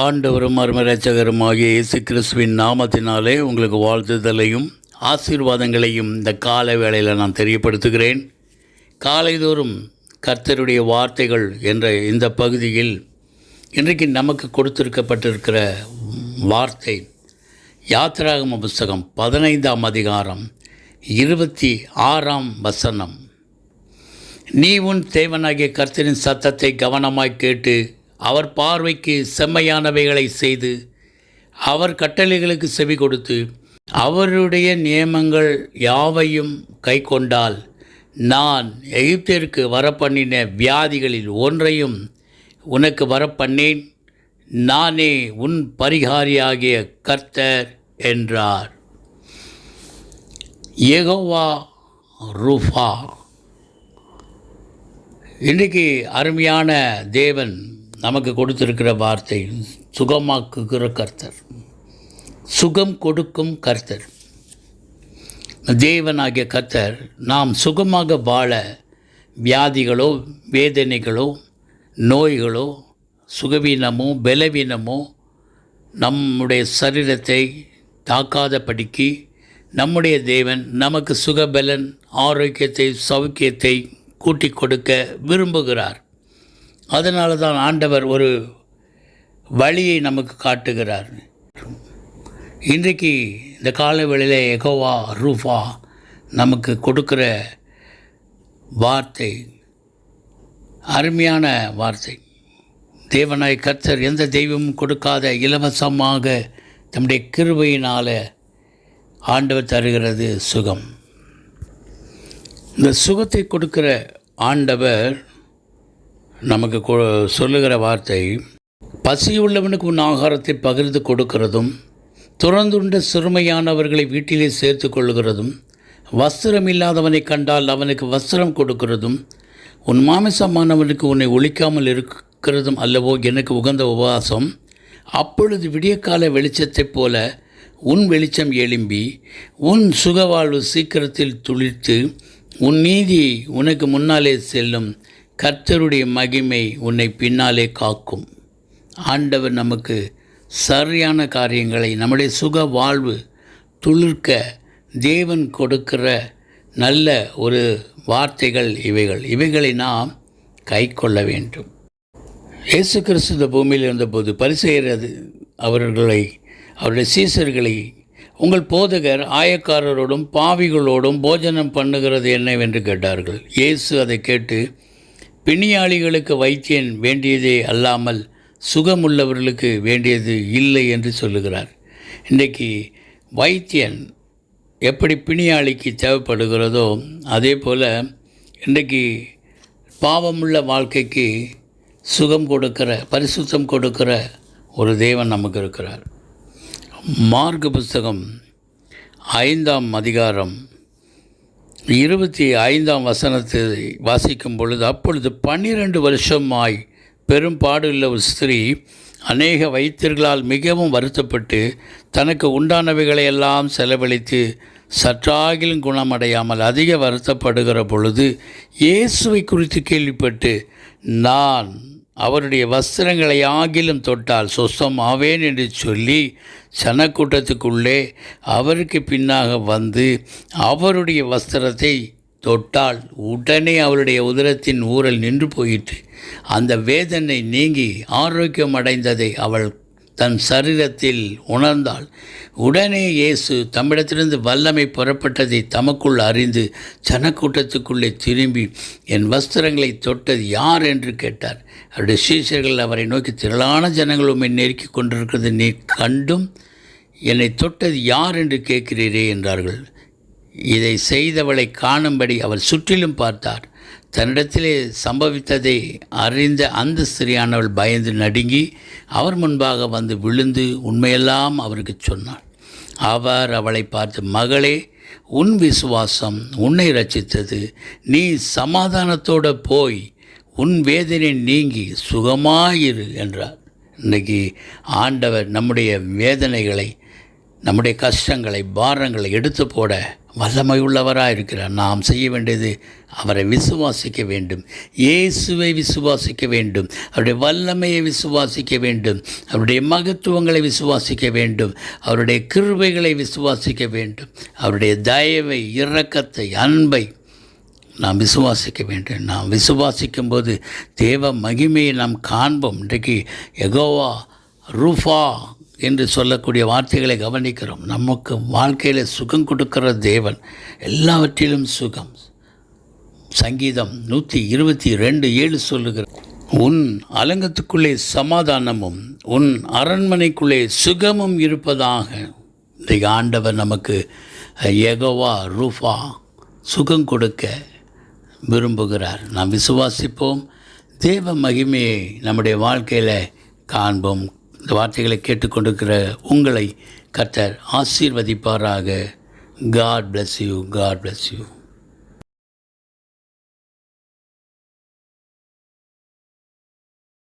ஆண்டவரும் அருமரட்சகருமாகிய இயேசு கிறிஸ்துவின் நாமத்தினாலே உங்களுக்கு வாழ்த்துதலையும் ஆசீர்வாதங்களையும் இந்த காலை வேளையில் நான் தெரியப்படுத்துகிறேன். காலைதோறும் கர்த்தருடைய வார்த்தைகள் என்ற இந்த பகுதியில் இன்றைக்கு நமக்கு கொடுத்திருக்கப்பட்டிருக்கிற வார்த்தை யாத்திராகம புஸ்தகம் பதினைந்தாம் அதிகாரம் இருபத்தி ஆறாம் வசனம். நீ உன் தேவனாகிய கர்த்தரின் சத்தத்தை கவனமாய் கேட்டு அவர் பார்வைக்கு செம்மையானவைகளை செய்து அவர் கட்டளைகளுக்கு செவி கொடுத்து அவருடைய நியமங்கள் யாவையும் கைக்கொண்டால் நான் எகிப்திற்கு வரப்பண்ணின வியாதிகளில் ஒன்றையும் உனக்கு வரப்பண்ணேன். நானே உன் பரிகாரியாகிய கர்த்தர் என்றார். ஏகோவா ரூஃபா. இன்றைக்கு அருமையான தேவன் நமக்கு கொடுத்திருக்கிற வார்த்தை சுகமாக்குகிற கர்த்தர். சுகம் கொடுக்கும் கர்த்தர். தேவனாகிய கர்த்தர் நாம் சுகமாக வாழ வியாதிகளோ வேதனைகளோ நோய்களோ சுகவீனமோ பலவீனமோ நம்முடைய சரீரத்தை தாக்காத தாக்காதபடிக்கு நம்முடைய தேவன் நமக்கு சுகபலன் ஆரோக்கியத்தை சௌக்கியத்தை கூட்டிக் கொடுக்க விரும்புகிறார். அதனால தான் ஆண்டவர் ஒரு வழியை நமக்கு காட்டுகிறார். இன்றைக்கு இந்த காலவெளியில் எகோவா ரூஃபா நமக்கு கொடுக்குற வார்த்தை அருமையான வார்த்தை. தேவனாய் கர்த்தர் எந்த தெய்வமும் கொடுக்காத இலவசமாக தம்முடைய கிருபையினால் ஆண்டவர் தருகிறது சுகம். இந்த சுகத்தை கொடுக்குற ஆண்டவர் நமக்கு கொ- சொல்லுகிற வார்த்தை பசியுள்ளவனுக்கு உன் ஆகாரத்தை பகிர்ந்து கொடுக்கிறதும் துறந்துண்ட சிறுமையானவர்களை வீட்டிலே சேர்த்து கொள்கிறதும் வஸ்திரம் இல்லாதவனை கண்டால் அவனுக்கு வஸ்திரம் கொடுக்கிறதும் உன் மாமிசமானவனுக்கு உன்னை ஒழிக்காமல் இருக்கிறதும் அல்லவோ எனக்கு உகந்த உபவாசம் அப்பொழுது விடியற்கால வெளிச்சத்தைப் போல உன் வெளிச்சம் எழும்பி உன் சுகவாழ்வு சீக்கிரத்தில் துளிர்த்து உன் நீதி உனக்கு முன்னாலே செல்லும். கர்த்தருடைய மகிமை உன்னை பின்னாலே காக்கும். ஆண்டவர் நமக்கு சரியான காரியங்களை நம்முடைய சுக வாழ்வு துளிர்க்க தேவன் கொடுக்கிற நல்ல ஒரு வார்த்தைகள் இவைகள். இவைகளை நாம் கை கொள்ள வேண்டும். இயேசு கிறிஸ்து இந்த பூமியில் இருந்தபோது பரிசெய்கிறது அவர்களை அவருடைய சீசர்களை உங்கள் போதகர் ஆயக்காரரோடும் பாவிகளோடும் போஜனம் பண்ணுகிறது என்னவென்று கேட்டார்கள். இயேசு அதை கேட்டு பிணியாளிகளுக்கு வைத்தியன் வேண்டியதே அல்லாமல் சுகமுள்ளவர்களுக்கு வேண்டியது இல்லை என்று சொல்லுகிறார். இன்றைக்கு வைத்தியன் எப்படி பிணியாளிக்கு தேவைப்படுகிறதோ அதே போல் இன்றைக்கு பாவமுள்ள வாழ்க்கைக்கு சுகம் கொடுக்கிற பரிசுத்தம் கொடுக்கிற ஒரு தேவன் நமக்கு இருக்கிறார் மார்க் புஸ்தகம் ஐந்தாம் அதிகாரம் இருபத்தி ஐந்தாம் வசனத்தை வாசிக்கும் பொழுது அப்பொழுது பன்னிரண்டு வருஷமாய் பெரும்பாடுள்ள ஒரு ஸ்திரீ அநேக வைத்தியர்களால் மிகவும் வருத்தப்பட்டு தனக்கு உண்டானவைகளை எல்லாம் செலவழித்து சற்றாகிலும் குணமடையாமல் அதிக வருத்தப்படுகிற பொழுது இயேசுவை குறித்து கேள்விப்பட்டு நான் அவருடைய வஸ்திரங்களை ஆகிலும் தொட்டால் சொஸ்தம் ஆவேன் என்று சொல்லி சனக்கூட்டத்துக்குள்ளே அவருக்கு பின்னாக வந்து அவருடைய வஸ்திரத்தை தொட்டால் உடனே அவருடைய உதரத்தின் ஊரல் நின்று போயிற்று. அந்த வேதனை நீங்கி ஆரோக்கியம் அடைந்ததை அவள் தன் சரீரத்தில் உணர்ந்தால் உடனே இயேசு தம்மிடத்திலிருந்து வல்லமை புறப்பட்டதை தமக்குள் அறிந்து ஜனக்கூட்டத்துக்குள்ளே திரும்பி என் வஸ்திரங்களை தொட்டது யார்? என்று கேட்டார். அவருடைய சீசர்கள் அவரை நோக்கி திரளான ஜனங்கள் உம்மை நெருக்கிக் கொண்டிருக்கிறது நீ கண்டும் என்னை தொட்டது யார்? என்று கேட்கிறீரே என்றார்கள். இதை செய்தவளை காணும்படி அவர் சுற்றிலும் பார்த்தார். தன்னிடத்திலே சம்பவித்ததை அறிந்த அந்த ஸ்திரியானவள் பயந்து நடுங்கி அவர் முன்பாக வந்து விழுந்து உண்மையெல்லாம் அவருக்கு சொன்னாள். அவர் அவளை பார்த்து மகளே உன் விசுவாசம் உன்னை ரச்சித்தது நீ சமாதானத்தோடு போய் உன் வேதனை நீங்கி சுகமாயிரு என்றார். இன்றைக்கி ஆண்டவர் நம்முடைய வேதனைகளை நம்முடைய கஷ்டங்களை பாரங்களை எடுத்து போட வல்லமை உள்ளவராக இருக்கிறார் நாம் செய்ய வேண்டியது அவரை விசுவாசிக்க வேண்டும். இயேசுவை விசுவாசிக்க வேண்டும். அவருடைய வல்லமையை விசுவாசிக்க வேண்டும். அவருடைய மகத்துவங்களை விசுவாசிக்க வேண்டும். அவருடைய கிருபைகளை விசுவாசிக்க வேண்டும். அவருடைய தயவை இரக்கத்தை அன்பை நாம் விசுவாசிக்க வேண்டும். நாம் விசுவாசிக்கும் போது தேவ மகிமையை நாம் காண்போம். இன்றைக்கு எகோவா ரூஃபா என்று சொல்லக்கூடிய வார்த்தைகளை கவனிக்கிறோம். நமக்கு வாழ்க்கையில் சுகம் கொடுக்கிற தேவன் எல்லாவற்றிலும் சுகம். சங்கீதம் நூற்றி இருபத்தி ரெண்டு ஏழு சொல்லுகிறார் உன் அலங்கத்துக்குள்ளே சமாதானமும் உன் அரண்மனைக்குள்ளே சுகமும் இருப்பதாக. இந்த ஆண்டவர் நமக்கு எகோவா ரூஃபா சுகம் கொடுக்க விரும்புகிறார். நாம் விசுவாசிப்போம். தேவ மகிமையை நம்முடைய வாழ்க்கையில் காண்போம். இந்த வார்த்தைகளை கேட்டுக்கொண்டிருக்கிற உங்களை கத்தர் ஆசீர்வதிப்பாராக. God bless you God bless you